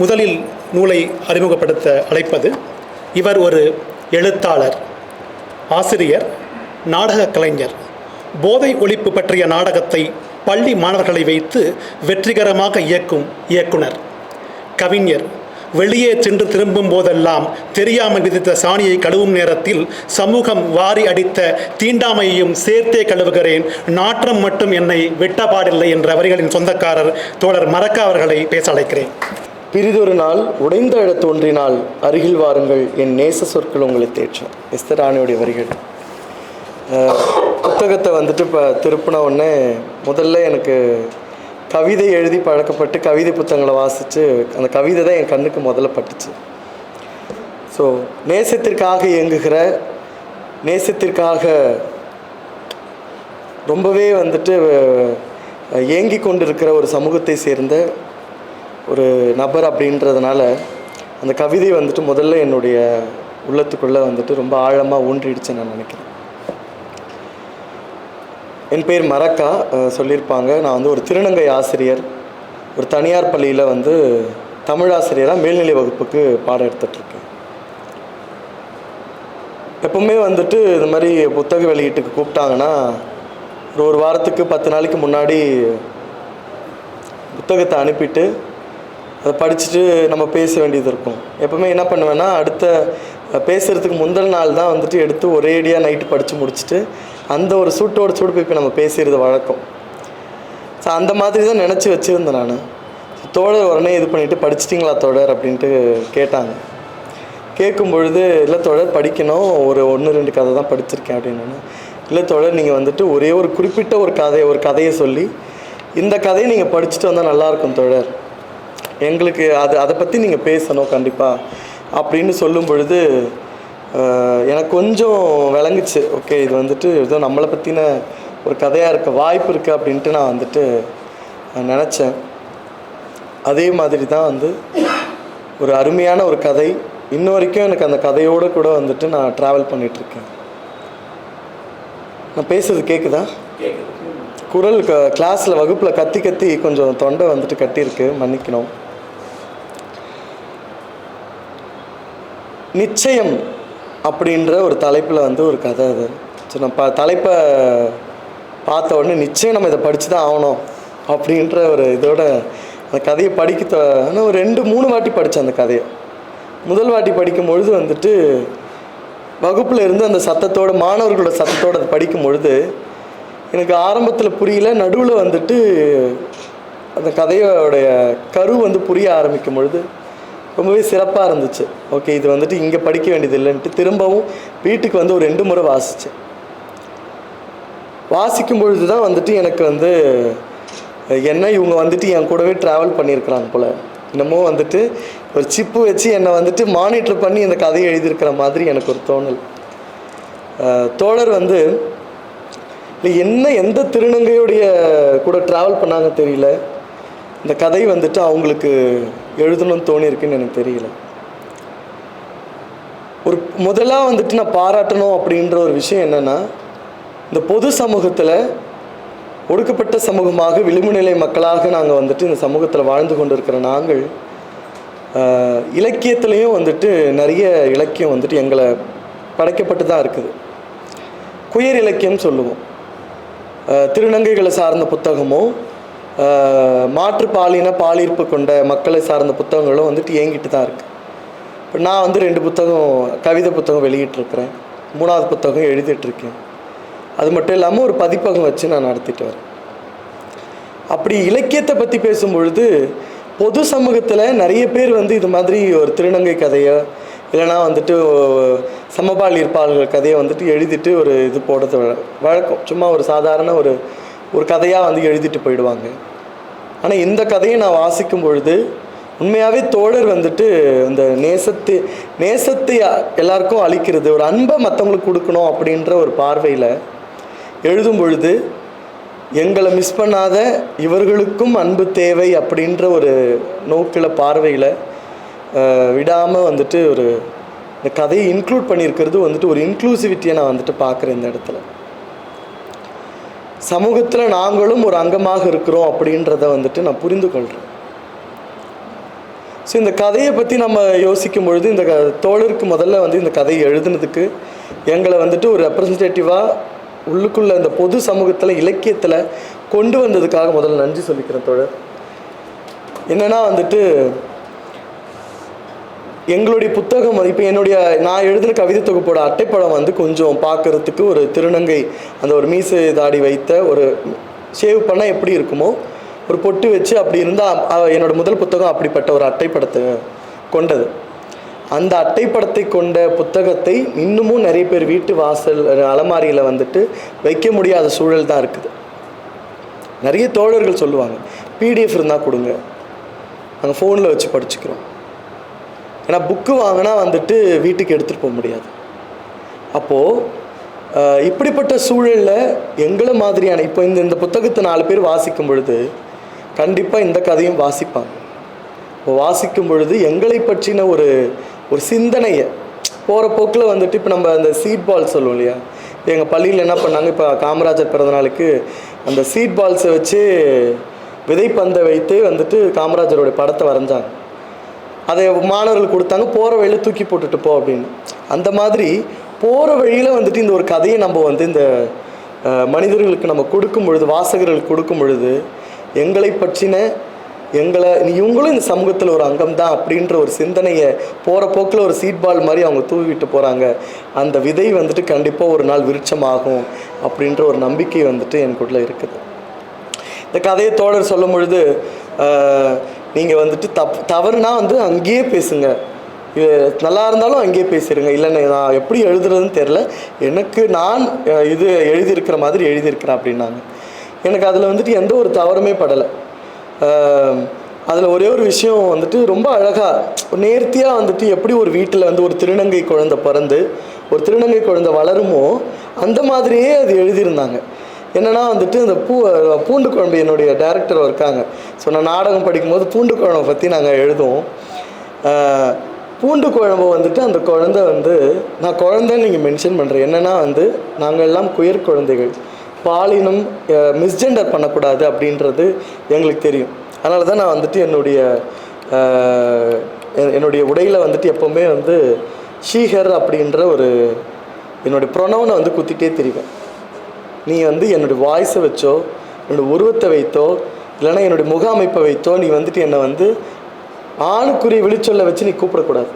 முதலில் நூலை அறிமுகப்படுத்த அழைப்பது இவர் ஒரு எழுத்தாளர் ஆசிரியர் நாடக கலைஞர். போதை ஒழிப்பு பற்றிய நாடகத்தை பள்ளி மாணவர்களை வைத்து வெற்றிகரமாக இயக்கும் இயக்குனர். கவிஞர் வெளியே சென்று திரும்பும் போதெல்லாம் தெரியாமல் விதித்த சாணியை கழுவும் நேரத்தில் சமூகம் வாரி அடித்த தீண்டாமையையும் சேர்த்தே கழுவுகிறேன். நாற்றம் மட்டும் என்னை வெட்டப்பாடில்லை என்ற வரிகளின் சொந்தக்காரர் தோழர் மரக்கா அவர்களை பேச அழைக்கிறேன். பிரிதொரு நாள் உடைந்த இட தோன்றினால் அருகில் வாருங்கள். என் நேச சொற்கள் உங்களை தேற்றும். எஸ்தர் ராணியுடைய வரிகள். புத்தகத்தை வந்துட்டு இப்போ திருப்பின உடனே முதல்ல எனக்கு கவிதை எழுதி பழக்கப்பட்டு கவிதை புத்தகங்களை வாசித்து அந்த கவிதை தான் என் கண்ணுக்கு முதல்ல பட்டுச்சு. ஸோ நேசத்திற்காக இயங்குகிற நேசத்திற்காக ரொம்பவே வந்துட்டு ஏங்கி கொண்டிருக்கிற ஒரு சமூகத்தை சேர்ந்த ஒரு நபர் அப்படின்றதுனால அந்த கவிதை வந்துட்டு முதல்ல என்னுடைய உள்ளத்துக்குள்ளே வந்துட்டு ரொம்ப ஆழமாக ஊன்றிடுச்சு நான் நினைக்கிறேன். என் பேர் மரக்கா சொல்லியிருப்பாங்க. நான் வந்து ஒரு திருநங்கை ஆசிரியர். ஒரு தனியார் பள்ளியில் வந்து தமிழ் ஆசிரியராக மேல்நிலை வகுப்புக்கு பாடம் எடுத்துட்ருக்கேன். எப்பவுமே வந்துட்டு இந்த மாதிரி புத்தக வெளியீட்டுக்கு கூப்பிட்டாங்கன்னா ஒரு ஒரு வாரத்துக்கு பத்து நாளைக்கு முன்னாடி புத்தகத்தை அனுப்பிட்டு அதை படிச்சுட்டு நம்ம பேச வேண்டியது இருக்கும். எப்போவுமே என்ன பண்ணுவேன்னா அடுத்த பேசுகிறதுக்கு முந்தல் நாள் தான் வந்துட்டு எடுத்து ஒரேடியாக நைட்டு படித்து முடிச்சுட்டு அந்த ஒரு சூட்டோட சூடு போய் நம்ம பேசுகிறது வழக்கம். ஸோ அந்த மாதிரி தான் நினச்சி வச்சுருந்தேன் நான். தோழர் உடனே இது பண்ணிவிட்டு படிச்சிட்டிங்களா தோழர்? அப்படின்ட்டு கேட்டாங்க. கேட்கும் பொழுது இல்லை தோழர் படிக்கணும். ஒரு ஒன்று ரெண்டு கதை தான் படிச்சிருக்கேன். அப்படின்னு இல்லை தோழர் நீங்கள் வந்துட்டு ஒரே ஒரு குறிப்பிட்ட ஒரு கதையை ஒரு கதையை சொல்லி இந்த கதையை நீங்கள் படிச்சுட்டு வந்தால் நல்லாயிருக்கும் தோழர். எங்களுக்கு அது அதை பற்றி நீங்கள் பேசணும் கண்டிப்பாக அப்படின்னு சொல்லும் பொழுது எனக்கு கொஞ்சம் விளங்குச்சு. ஓகே இது வந்துட்டு ஏதோ நம்மளை பற்றின ஒரு கதையாக இருக்க வாய்ப்பு இருக்குது அப்படின்ட்டு நான் வந்துட்டு நினச்சேன். அதே மாதிரி தான் வந்து ஒரு அருமையான ஒரு கதை. இன்ன வரைக்கும் எனக்கு அந்த கதையோடு கூட வந்துட்டு நான் ட்ராவல் பண்ணிகிட்ருக்கேன் நான் பேசுறது கேட்குதா குரல் க கிளாஸில் வகுப்பில் கத்தி கத்தி கொஞ்சம் தொண்டை வந்துட்டு கட்டியிருக்கு மன்னிக்கணும். நிச்சயம் அப்படின்ற ஒரு தலைப்பில் வந்து ஒரு கதை அது. ஸோ நான் ப தலைப்பை பார்த்த உடனே நிச்சயம் நம்ம இதை படித்து தான் ஆகணும் அப்படின்ற ஒரு இதோட அந்த கதையை படிக்க ஆனால் ஒரு ரெண்டு மூணு வாட்டி படித்தேன் அந்த கதையை. முதல் வாட்டி படிக்கும் பொழுது வந்துட்டு வகுப்பில் இருந்து அந்த சத்தத்தோட மாணவர்களோட சத்தத்தோடு அதை படிக்கும் பொழுது எனக்கு ஆரம்பத்தில் புரியல நடுவில் வந்துட்டு அந்த கதையோடைய கரு வந்து புரிய ஆரம்பிக்கும் பொழுது ரொம்பவே சிறப்பாக இருந்துச்சு. ஓகே இது வந்துட்டு இங்கே படிக்க வேண்டியது இல்லைன்ட்டு திரும்பவும் வீட்டுக்கு வந்து ஒரு ரெண்டு முறை வாசித்தேன் வாசிக்கும் பொழுது தான் வந்துட்டு எனக்கு வந்து என்ன இவங்க வந்துட்டு என் கூடவே ட்ராவல் பண்ணியிருக்கிறாங்க போல். என்னமோ வந்துட்டு ஒரு சிப்பு வச்சு என்னை வந்துட்டு மானிட்டர் பண்ணி இந்த கதையை எழுதியிருக்கிற மாதிரி எனக்கு ஒரு தோணல். தோழர் வந்து இல்லை என்ன எந்த திருநங்கையுடைய கூட ட்ராவல் பண்ணாங்க தெரியல. இந்த கதை வந்துட்டு அவங்களுக்கு எழுதணும்னு தோணியிருக்குன்னு எனக்கு தெரியல. ஒரு முதலாக வந்துட்டு நான் பாராட்டணும் அப்படின்ற ஒரு விஷயம் என்னென்னா இந்த பொது சமூகத்தில் ஒடுக்கப்பட்ட சமூகமாக விளிம்புநிலை மக்களாக நாங்கள் வந்துட்டு இந்த சமூகத்தில் வாழ்ந்து கொண்டு இருக்கிற நாங்கள் இலக்கியத்துலேயும் வந்துட்டு நிறைய இலக்கியம் வந்துட்டு எங்களை படைக்கப்பட்டு தான் இருக்குது. குயர் இலக்கியம் சொல்லுவோம். திருநங்கைகளை சார்ந்த புத்தகமும் மாற்று பாலின பாலிருப்பு கொண்ட மக்களை சார்ந்த புத்தகங்களும் வந்துட்டு இயங்கிட்டு தான் இருக்குது இப்போ நான் வந்து ரெண்டு புத்தகம் கவிதை புத்தகம் வெளியிட்டிருக்கிறேன். மூணாவது புத்தகம் எழுதிட்டுருக்கேன். அது மட்டும் இல்லாமல் ஒரு பதிப்பகம் வச்சு நான் நடத்திட்டு வரேன். அப்படி இலக்கியத்தை பற்றி பேசும்பொழுது பொது சமூகத்தில் நிறைய பேர் வந்து இது மாதிரி ஒரு திருநங்கை கதையோ இல்லைனா வந்துட்டு சமபால் இருப்பாளர்கள் கதையை வந்துட்டு எழுதிட்டு ஒரு இது போடுறது வழக்கம். சும்மா ஒரு சாதாரண ஒரு ஒரு கதையாக வந்து எழுதிட்டு போயிடுவாங்க. ஆனால் இந்த கதையை நான் வாசிக்கும் பொழுது உண்மையாகவே தோழர் வந்துட்டு இந்த நேசத்தை நேசத்தை எல்லாருக்கும் அழிக்கிறது ஒரு அன்பை மற்றவங்களுக்கு கொடுக்கணும் அப்படின்ற ஒரு பார்வையில் எழுதும் பொழுது எங்களை மிஸ் பண்ணாத இவர்களுக்கும் அன்பு தேவை அப்படின்ற ஒரு நோக்கில் பார்வையில் விடாமல் வந்துட்டு ஒரு இந்த கதையை இன்க்ளூட் பண்ணியிருக்கிறது வந்துட்டு ஒரு இன்க்ளூசிவிட்டியை நான் வந்துட்டு பார்க்குறேன் இந்த இடத்துல. சமூகத்தில் நாங்களும் ஒரு அங்கமாக இருக்கிறோம் அப்படின்றத வந்துட்டு நான் புரிந்து கொள்கிறேன் ஸோ இந்த கதையை பற்றி நம்ம யோசிக்கும் பொழுது இந்த க- தோழருக்கு முதல்ல வந்து இந்த கதையை எழுதுனதுக்கு எங்களை வந்துட்டு ஒரு ரெப்ரசன்டேட்டிவாக உள்ளுக்குள்ள இந்த பொது சமூகத்தில் இலக்கியத்தில் கொண்டு வந்ததுக்காக முதல்ல நன்றி சொல்லிக்கிறேன் தோழர். என்னென்னா வந்துட்டு எங்களுடைய புத்தகம் இப்போ என்னுடைய நான் எழுதின கவிதை தொகுப்போட அட்டைப்படம் வந்து கொஞ்சம் பார்க்கறதுக்கு ஒரு திருநங்கை அந்த ஒரு மீசை தாடி வைத்த ஒரு ஷேவ் பண்ணால் எப்படி இருக்குமோ ஒரு பொட்டு வச்சு அப்படி இருந்தால் என்னோடய முதல் புத்தகம் அப்படிப்பட்ட ஒரு அட்டைப்படத்தை கொண்டது. அந்த அட்டைப்படத்தை கொண்ட புத்தகத்தை இன்னமும் நிறைய பேர் வீட்டு வாசல் அலமாரியில் வந்துட்டு வைக்க முடியாத சூழல் தான் இருக்குது. நிறைய தோழர்கள் சொல்லுவாங்க பிடிஎஃப் இருந்தால் கொடுங்க. நாங்கள் ஃபோனில் வச்சு படிச்சுக்கிறோம். ஏன்னா புக்கு வாங்கினா வந்துட்டு வீட்டுக்கு எடுத்துகிட்டு போக முடியாது. அப்போது இப்படிப்பட்ட சூழலில் எங்களை மாதிரியான இப்போ இந்த இந்த புத்தகத்தை நாலு பேர் வாசிக்கும் பொழுது கண்டிப்பாக இந்த கதையும் வாசிப்பாங்க. இப்போ வாசிக்கும் பொழுது எங்களை பற்றின ஒரு ஒரு சிந்தனையை போகிற போக்கில் வந்துட்டு இப்போ நம்ம அந்த சீட் பால் சொல்லுவோம் இல்லையா? இப்போ எங்கள் பள்ளியில் என்ன பண்ணாங்க? இப்போ காமராஜர் பிறந்தநாளுக்கு அந்த சீட் பால்ஸை வச்சு விதைப்பந்தை வைத்து வந்துட்டு காமராஜருடைய படத்தை வரைஞ்சாங்க. அதை மாணவர்கள் கொடுத்தாங்க போகிற வழியில் தூக்கி போட்டுட்டு போ அப்படின்னு. அந்த மாதிரி போகிற வழியில் வந்துட்டு இந்த ஒரு கதையை நம்ம வந்து இந்த மனிதர்களுக்கு நம்ம கொடுக்கும் பொழுது வாசகர்களுக்கு கொடுக்கும் பொழுது எங்களை பற்றின எங்களை இவங்களும் இந்த சமூகத்தில் ஒரு அங்கம் தான் அப்படின்ற ஒரு சிந்தனையை போகிற போக்கில் ஒரு சீட் பால் மாதிரி அவங்க தூவிட்டு போகிறாங்க அந்த விதை வந்துட்டு கண்டிப்பாக ஒரு நாள் விருட்சமாகும் அப்படின்ற ஒரு நம்பிக்கை வந்துட்டு எனக்குள்ள இருக்குது. இந்த கதையை தோழர் சொல்லும் பொழுது நீங்கள் வந்துட்டு தப் தவறுனா வந்து அங்கேயே பேசுங்க. இது நல்லா இருந்தாலும் அங்கேயே பேசிடுங்க இல்லைன்னு நான் எப்படி எழுதுறதுன்னு தெரில எனக்கு நான் இது எழுதியிருக்கிற மாதிரி எழுதியிருக்கிறேன் அப்படின்னாங்க. எனக்கு அதில் வந்துட்டு எந்த ஒரு தவறுமே படலை. அதில் ஒரே ஒரு விஷயம் வந்துட்டு ரொம்ப அழகாக நேர்த்தியாக வந்துட்டு எப்படி ஒரு வீட்டில் வந்து ஒரு திருநங்கை குழந்தை பிறந்து ஒரு திருநங்கை குழந்தை வளருமோ அந்த மாதிரியே அது எழுதியிருந்தாங்க. என்னன்னா வந்துட்டு இந்த பூ பூண்டு குழம்பு என்னுடைய டேரக்டர் இருக்காங்க. ஸோ நான் நாடகம் படிக்கும்போது பூண்டு குழம்பை பற்றி நாங்கள் எழுதுவோம். பூண்டு குழம்பு வந்துட்டு அந்த குழந்தை வந்து நான் குழந்தைன்னு நீங்கள் மென்ஷன் பண்ணுறேன் என்னன்னா வந்து நாங்கள் எல்லாம் குயர் குழந்தைகள். பாலினம் மிஸ்ஜெண்டர் பண்ணக்கூடாது அப்படின்றது எங்களுக்கு தெரியும். அதனால தான் நான் வந்துட்டு என்னுடைய என்னுடைய உடையில் வந்துட்டு எப்போவுமே வந்து ஷீஹர் அப்படின்ற ஒரு என்னுடைய ப்ரொனவுனை வந்து குத்திட்டே தெரிவேன். நீ வந்து என்னுடைய வாய்ஸை வச்சோ என்னோடய உருவத்தை வைத்தோ இல்லைன்னா என்னுடைய முக அமைப்பை வைத்தோ நீ வந்துட்டு என்னை வந்து ஆணுக்குரிய விழிச்சொல்ல வச்சு நீ கூப்பிடக்கூடாது.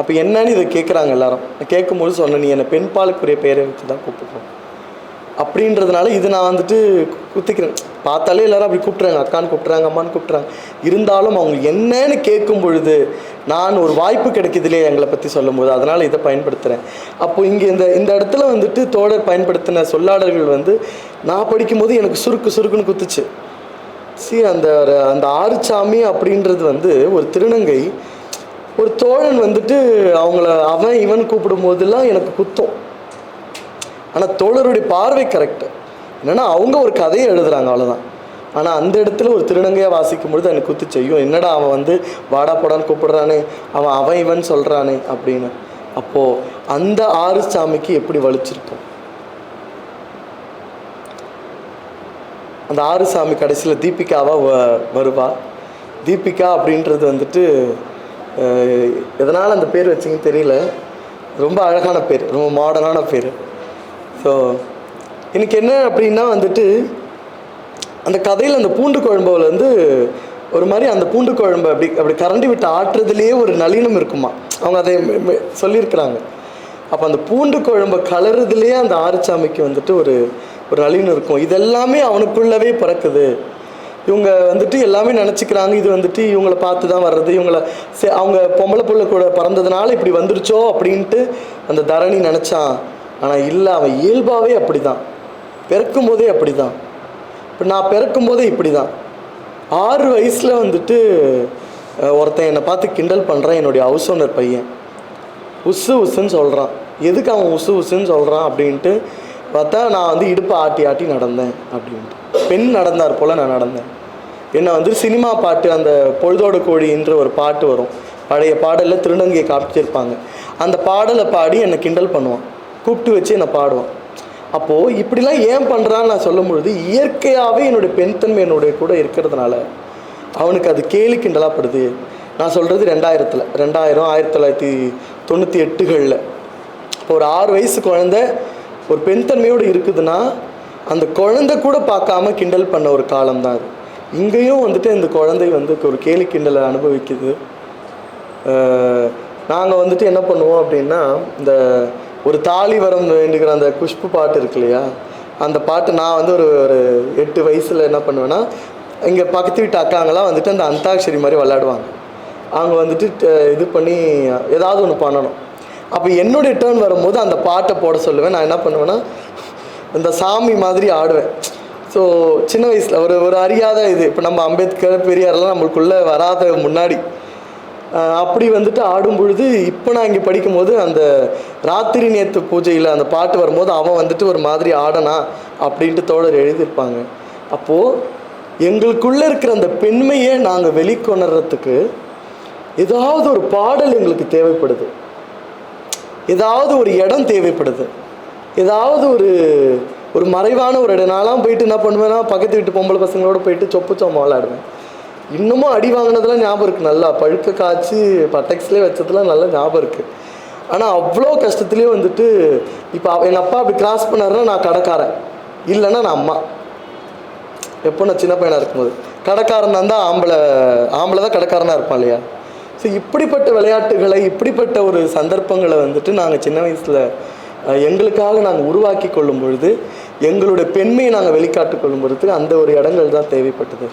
அப்போ என்னன்னு இதை கேட்குறாங்க எல்லாரும். நான் கேட்கும்போது சொன்னேன் நீ என்னை பெண்பாலுக்குரிய பெயரை வச்சு தான் கூப்பிடுறோம். அப்படின்றதுனால இது நான் வந்துட்டு குத்திக்கிறேன். பார்த்தாலே எல்லாரும் அப்படி கூப்பிட்றாங்க அக்கான்னு கூப்பிட்றாங்க அம்மான்னு கூப்பிட்றாங்க இருந்தாலும் அவங்க என்னன்னு கேட்கும் பொழுது நான் ஒரு வாய்ப்பு கிடைக்குது எங்களை பற்றி சொல்லும்போது அதனால் இதை பயன்படுத்துகிறேன் அப்போ இங்கே இந்த இந்த இடத்துல வந்துட்டு தோழர் பயன்படுத்தின சொல்லாடல்கள் வந்து நான் படிக்கும்போது எனக்கு சுருக்கு சுருக்குன்னு குத்துச்சு. சி அந்த ஒரு- அந்த ஆறுச்சாமி அப்படின்றது வந்து ஒரு திருநங்கை ஒரு தோழன் வந்துட்டு அவங்கள அவன் இவன் கூப்பிடும் போதெல்லாம் எனக்கு குத்தம். ஆனால் தோழருடைய பார்வை கரெக்டு என்னென்னா அவங்க ஒரு கதையை எழுதுகிறாங்க அவ்வளோதான் ஆனால் அந்த இடத்துல ஒரு திருநங்கையாக வாசிக்கும் பொழுது எனக்கு குத்து செய்யும். என்னடா அவன் வந்து வாடா போடான்னு கூப்பிடுறானே அவன் அவன் இவன் சொல்கிறானே அப்படின்னு. அப்போது அந்த ஆறு சாமிக்கு எப்படி வலிச்சிருக்கும்? அந்த ஆறு சாமி கடைசியில் தீபிகாவாக வ வருவா. தீபிகா அப்படின்றது வந்துட்டு எதனால் அந்த பேர் வச்சிங்கன்னு தெரியல. ரொம்ப அழகான பேர் ரொம்ப மாடர்னான பேர். ஸோ எனக்கு என்ன அப்படின்னா வந்துட்டு அந்த கதையில் அந்த பூண்டு குழம்புல வந்து ஒரு மாதிரி அந்த பூண்டு குழம்பு அப்படி அப்படி கரண்டி விட்டு ஆட்டுறதுலேயே ஒரு நளினம் இருக்குமா? அவங்க அதை சொல்லியிருக்கிறாங்க. அப்போ அந்த பூண்டு குழம்பை கலருதுலேயே அந்த ஆறுச்சாமிக்கு வந்துட்டு ஒரு ஒரு நளினம் இருக்கும். இதெல்லாமே அவனுக்குள்ளவே பிறக்குது. இவங்க வந்துட்டு எல்லாமே நினச்சிக்கிறாங்க இது வந்துட்டு இவங்கள பார்த்து தான் வர்றது இவங்கள சே- அவங்க பொம்பளை பிள்ளை கூட பிறந்ததுனால இப்படி வந்துருச்சோ அப்படின்ட்டு அந்த தரணி நினச்சான். ஆனால் இல்லை அவன் இயல்பாகவே அப்படி தான் பிறக்கும் போதே அப்படி தான் இப்போ நான் பிறக்கும் போதே இப்படி தான் ஆறு வயசில் வந்துட்டு ஒருத்தன் என்னை பார்த்து கிண்டல் பண்ணுறான் என்னுடைய ஹவுஸ் ஓனர் பையன். உசு உசுன்னு சொல்கிறான் எதுக்கு அவன் உசு உசுன்னு சொல்கிறான் அப்படின்ட்டு பார்த்தா நான் வந்து இடுப்பை ஆட்டி ஆட்டி நடந்தேன் அப்படின்ட்டு. பெண் நடந்தார் போல் நான் நடந்தேன். என்னை வந்து சினிமா பாட்டு அந்த பொழுதோட கோழின்ற ஒரு பாட்டு வரும். பழைய பாடலில் திருநங்கையை காமிச்சிருப்பாங்க அந்த பாடலை பாடி என்னை கிண்டல் பண்ணுவான். கூப்பிட்டு வச்சு என்னை பாடுவான். அப்போது இப்படிலாம் ஏன் பண்ணுறான்னு நான் சொல்லும் பொழுது இயற்கையாகவே என்னுடைய பெண்தன்மை என்னுடைய கூட இருக்கிறதுனால அவனுக்கு அது கேலி கிண்டலாகப்படுது நான் சொல்கிறது ரெண்டாயிரத்தில் ரெண்டாயிரம் ஆயிரத்தி தொள்ளாயிரத்தி தொண்ணூற்றி எட்டுகளில். இப்போ ஒரு ஆறு வயசு குழந்தை ஒரு பெண் தன்மையோடு இருக்குதுன்னா அந்த குழந்தை கூட பார்க்காம கிண்டல் பண்ண ஒரு காலம் தான் அது. இங்கேயும் வந்துட்டு இந்த குழந்தை வந்து ஒரு கேலி கிண்டலை அனுபவிக்குது. நாங்கள் வந்துட்டு என்ன பண்ணுவோம் அப்படின்னா இந்த ஒரு தாலி வரம் வேண்டுகிற அந்த குஷ்பு பாட்டு இருக்கு இல்லையா? அந்த பாட்டு நான் வந்து ஒரு ஒரு எட்டு வயசில் என்ன பண்ணுவேன்னா இங்கே பக்கத்து வீட்டு அக்காங்கெல்லாம் வந்துட்டு அந்த அந்தாக்ஷரி மாதிரி விளையாடுவாங்க. அவங்க வந்துட்டு இது பண்ணி ஏதாவது ஒன்று பண்ணணும். அப்போ என்னுடைய டேர்ன் வரும்போது அந்த பாட்டை போட சொல்லுவேன். நான் என்ன பண்ணுவேன்னா இந்த சாமி மாதிரி ஆடுவேன். ஸோ சின்ன வயசில் ஒரு ஒரு அறியாத இது. இப்போ நம்ம அம்பேத்கர் பெரியாரெல்லாம் நம்மளுக்குள்ளே வராத முன்னாடி அப்படி வந்துட்டு ஆடும் பொழுது இப்போ நான் இங்கே படிக்கும்போது அந்த ராத்திரி நேத்து பூஜையில் அந்த பாட்டு வரும்போது அவன் வந்துட்டு ஒரு மாதிரி ஆடனா அப்படின்ட்டு தோழர் எழுதியிருப்பாங்க. அப்போது எங்களுக்குள்ளே இருக்கிற அந்த பெண்மையை நாங்கள் வெளிக்கொணர்றதுக்கு ஏதாவது ஒரு பாடல் எங்களுக்கு தேவைப்படுது. ஏதாவது ஒரு இடம் தேவைப்படுது. ஏதாவது ஒரு ஒரு மறைவான ஒரு இடம். நான்லாம் போயிட்டு என்ன பண்ணுவேன்னா பக்கத்து வீட்டு பொம்பளை பசங்களோட போயிட்டு சொப்பு சோமா விளையாடுவேன். இன்னமும் அடி வாங்கினதெல்லாம் ஞாபகம் இருக்குது நல்லா பழுக்க காய்ச்சி பட்டெக்ஸ்லேயே வச்சதுலாம் நல்லா ஞாபகம் இருக்குது ஆனால் அவ்வளோ கஷ்டத்துலேயும் வந்துட்டு இப்போ எங்கள் அப்பா அப்படி கிராஸ் பண்ணாருன்னா நான் கடைக்காரன். இல்லைன்னா நான் அம்மா. எப்போ நான் சின்ன பையனாக இருக்கும்போது. கடைக்காரன் தான் ஆம்பளை ஆம்பளை தான் கடைக்காரனாக இருப்பான் இல்லையா? ஸோ இப்படிப்பட்ட விளையாட்டுகளை இப்படிப்பட்ட ஒரு சந்தர்ப்பங்களை வந்துட்டு நாங்கள் சின்ன வயசில் எங்களுக்காக நாங்கள் உருவாக்கி கொள்ளும் பொழுது எங்களுடைய பெண்மையை நாங்கள் வெளிக்காட்டு கொள்ளும் பொழுது அந்த ஒரு இடங்கள் தான் தேவைப்பட்டது.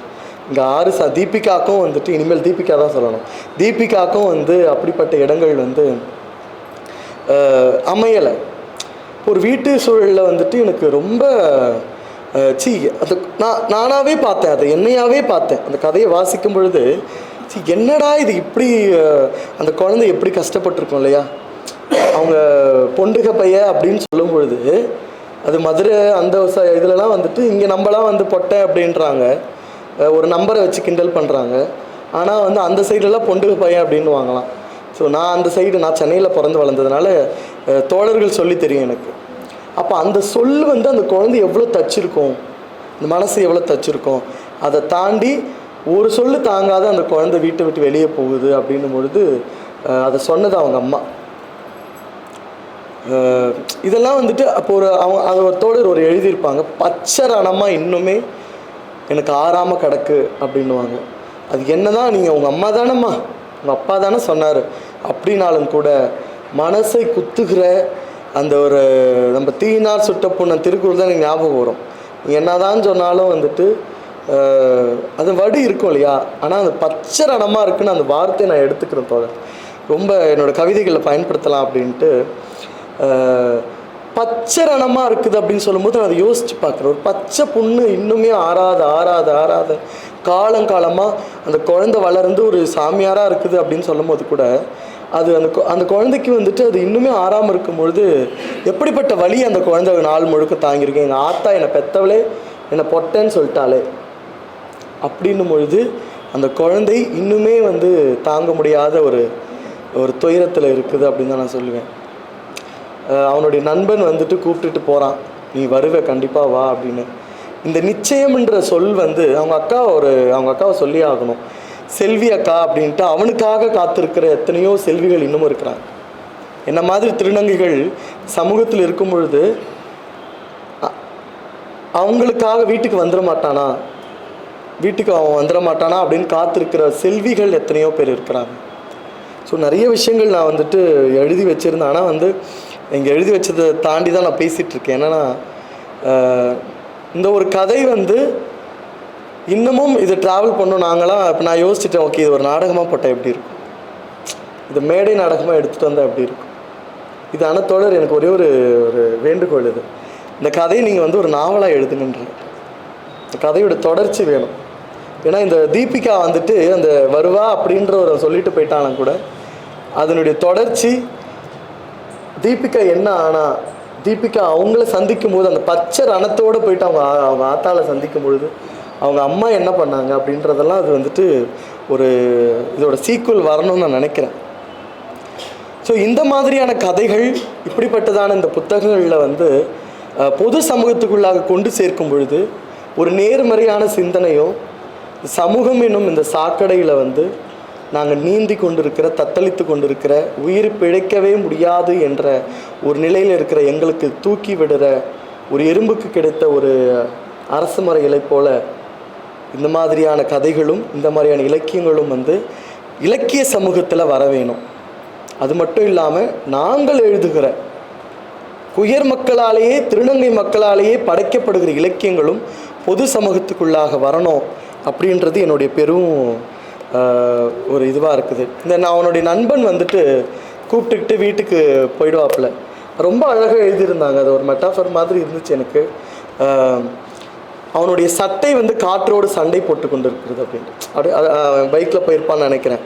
இங்கே ஆறு ச தீபிகாக்கும் வந்துட்டு இனிமேல் தீபிகா தான் சொல்லணும். தீபிகாக்கும் வந்து அப்படிப்பட்ட இடங்கள் வந்து அமையலை. ஒரு வீட்டு சூழலில் வந்துட்டு எனக்கு ரொம்ப சி சீ அது நான் நானாகவே பார்த்தேன் அதை என்னையாகவே பார்த்தேன். அந்த கதையை வாசிக்கும் பொழுது சீ என்னடா இது இப்படி அந்த குழந்தை எப்படி கஷ்டப்பட்டிருக்கும் இல்லையா? அவங்க பொண்டுக பைய அப்படின்னு சொல்லும் பொழுது அது மதுரை அந்த இதுலலாம் வந்துட்டு இங்கே நம்மலாம் வந்து பொட்டை அப்படின்றாங்க. ஒரு நம்பரை வச்சு கிண்டல் பண்ணுறாங்க ஆனால் வந்து அந்த சைடுலலாம் பொண்டுக பையன் அப்படின்னு வாங்கலாம். ஸோ நான் அந்த சைடு நான் சென்னையில் பிறந்து வளர்ந்ததுனால தோழர்கள் சொல்லி தெரியும் எனக்கு. அப்போ அந்த சொல் வந்து அந்த குழந்தை எவ்வளோ தச்சிருக்கும் இந்த மனசு எவ்வளோ தச்சிருக்கும் அதை தாண்டி ஒரு சொல் தாங்காத அந்த குழந்தை வீட்டை விட்டு வெளியே போகுது அப்படின்னும் பொழுது அதை சொன்னது அவங்க அம்மா. இதெல்லாம் வந்துட்டு அப்போ ஒரு அவங்க அதை ஒரு தோழர் ஒரு எழுதியிருப்பாங்க. பச்சை ரணமாக இன்னுமே எனக்கு ஆறாமல் கிடக்கு அப்படின்னுவாங்க. அது என்ன தான் நீங்கள் உங்கள் அம்மா தானம்மா. உங்கள் அப்பா தானே சொன்னார். அப்படின்னாலும் கூட மனசை குத்துகிற அந்த ஒரு நம்ம தீயினார் சுட்ட திருக்குறள் தான் எனக்கு ஞாபகம் வரும். நீ என்னதான் சொன்னாலும் வந்துட்டு அது வடி இருக்கும் இல்லையா? ஆனால் அந்த பச்சை ரணமாக இருக்குன்னு அந்த வார்த்தையை நான் எடுத்துக்கிறேன் தோழர். ரொம்ப என்னோட கவிதைகளில் பயன்படுத்தலாம் அப்படின்ட்டு பச்சரணமாக பச்சை ரணமாக இருக்குது அப்படின்னு சொல்லும்போது நான் அதை யோசித்து பார்க்குறேன். ஒரு பச்சை புண்ணு இன்னுமே ஆறாத ஆறாத ஆறாத காலங்காலமாக அந்த குழந்தை வளர்ந்து ஒரு சாமியாராக இருக்குது அப்படின்னு சொல்லும்போது கூட அது அந்த அந்த குழந்தைக்கு வந்துட்டு அது இன்னுமே ஆறாமல் இருக்கும் பொழுது எப்படிப்பட்ட வழி அந்த குழந்தை நாள் முழுக்க தாங்கியிருக்கேன் எங்கள் ஆத்தா என்னை பெத்தவளே என்னை பொட்டேன்னு சொல்லிட்டாளே. அப்படின்னும் பொழுது அந்த குழந்தை இன்னுமே வந்து தாங்க முடியாத ஒரு ஒரு துயரத்தில் இருக்குது அப்படின்னு தான் நான் சொல்லுவேன். அவனுடைய நண்பன் வந்துட்டு கூப்பிட்டுட்டு போகிறான் நீ வருவ கண்டிப்பாக வா அப்படின்னு. இந்த நிச்சயம்ன்ற சொல் வந்து அவங்க அக்கா ஒரு அவங்க அக்காவை சொல்லி ஆகணும். செல்வி அக்கா அப்படின்ட்டு அவனுக்காக காத்திருக்கிற எத்தனையோ செல்விகள் இன்னமும் இருக்கிறாங்க. என்ன மாதிரி திருநங்கைகள் சமூகத்தில் இருக்கும் பொழுது அவங்களுக்காக வீட்டுக்கு வந்துட மாட்டானா? வீட்டுக்கு அவன் வந்துட மாட்டானா அப்படின்னு காத்திருக்கிற செல்விகள் எத்தனையோ பேர் இருக்கிறாங்க. ஸோ நிறைய விஷயங்கள் நான் வந்துட்டு எழுதி வச்சுருந்தேன். ஆனால் வந்து இங்கே எழுதி வச்சதை தாண்டி தான் நான் பேசிகிட்டு இருக்கேன். என்னென்னா இந்த ஒரு கதை வந்து இன்னமும் இது ட்ராவல் பண்ணோம் நாங்களாம் இப்போ நான் யோசிச்சிட்டேன் ஓகே இது ஒரு நாடகமாக போட்டால் எப்படி இருக்கும்? இது மேடை நாடகமாக எடுத்துகிட்டு வந்தால் எப்படி இருக்கும்? இது ஆனால் தோழர் எனக்கு ஒரே ஒரு ஒரு வேண்டுகோள் இது. இந்த கதையை நீங்கள் வந்து ஒரு நாவலாக எழுதுங்கன்ற. இந்த கதையோட தொடர்ச்சி வேணும். ஏன்னா இந்த தீபிகா வந்துட்டு அந்த வருவா அப்படின்ற ஒரு சொல்லிட்டு போயிட்டாலும் கூட அதனுடைய தொடர்ச்சி தீபிகா என்ன ஆனா தீபிகா அவங்கள சந்திக்கும் போது அந்த பச்சை ரணத்தோடு போயிட்டு அவங்க அவங்க ஆத்தாவில் சந்திக்கும் பொழுது அவங்க அம்மா என்ன பண்ணாங்க அப்படின்றதெல்லாம் அது வந்துட்டு ஒரு இதோட சீக்குவல் வரணும்னு நான் நினைக்கிறேன். ஸோ இந்த மாதிரியான கதைகள் இப்படிப்பட்டதான இந்த புத்தகங்களில் வந்து பொது சமூகத்துக்குள்ளாக கொண்டு சேர்க்கும் பொழுது ஒரு நேர்மறையான சிந்தனையும் சமூகம் என்னும் இந்த சாக்கடையில் வந்து நாங்கள் நீந்தி கொண்டிருக்கிற தத்தளித்து கொண்டிருக்கிற உயிர் பிழைக்கவே முடியாது என்ற ஒரு நிலையில் இருக்கிற எங்களுக்கு தூக்கி விடுற ஒரு எறும்புக்கு கிடைத்த ஒரு அரசு மர இலை போல இந்த மாதிரியான கதைகளும் இந்த மாதிரியான இலக்கியங்களும் வந்து இலக்கிய சமூகத்தில் வர வேணும். அது மட்டும் இல்லாமல் நாங்கள் எழுதுகிற உயர் மக்களாலேயே திருநங்கை மக்களாலேயே படைக்கப்படுகிற இலக்கியங்களும் பொது சமூகத்துக்குள்ளாக வரணும் அப்படின்றது என்னுடைய பெரும் ஒரு இதுவாக இருக்குது. இந்த நான் அவனுடைய நண்பன் வந்துட்டு கூப்பிட்டுக்கிட்டு வீட்டுக்கு போயிடுவாப்புல. ரொம்ப அழகாக எழுதியிருந்தாங்க. அது ஒரு மெட்டாஃபர் மாதிரி இருந்துச்சு எனக்கு. அவனுடைய சட்டை வந்து காற்றோடு சண்டை போட்டு கொண்டு இருக்கிறது அப்படின்ட்டு அப்படியே பைக்கில் போயிருப்பான்னு நினைக்கிறேன்.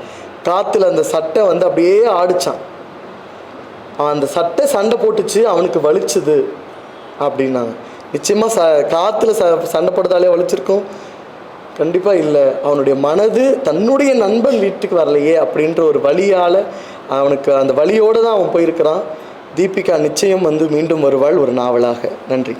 காற்றுல அந்த சட்டை வந்து அப்படியே ஆடிச்சான். அவன் அந்த சட்டை சண்டை போட்டுச்சு அவனுக்கு வலிச்சுது அப்படின்னாங்க. நிச்சயமாக ச காற்றுல ச சண்டை போட்டதாலே வலிச்சிருக்கும். கண்டிப்பாக இல்லை. அவனுடைய மனது தன்னுடைய நண்பன் வீட்டுக்கு வரலையே அப்படின்ற ஒரு வழியால் அவனுக்கு அந்த வழியோடு தான் அவன் போயிருக்கிறான். தீபிகா நிச்சயம் வந்து மீண்டும் வருவாள் ஒரு நாவலாக. நன்றி.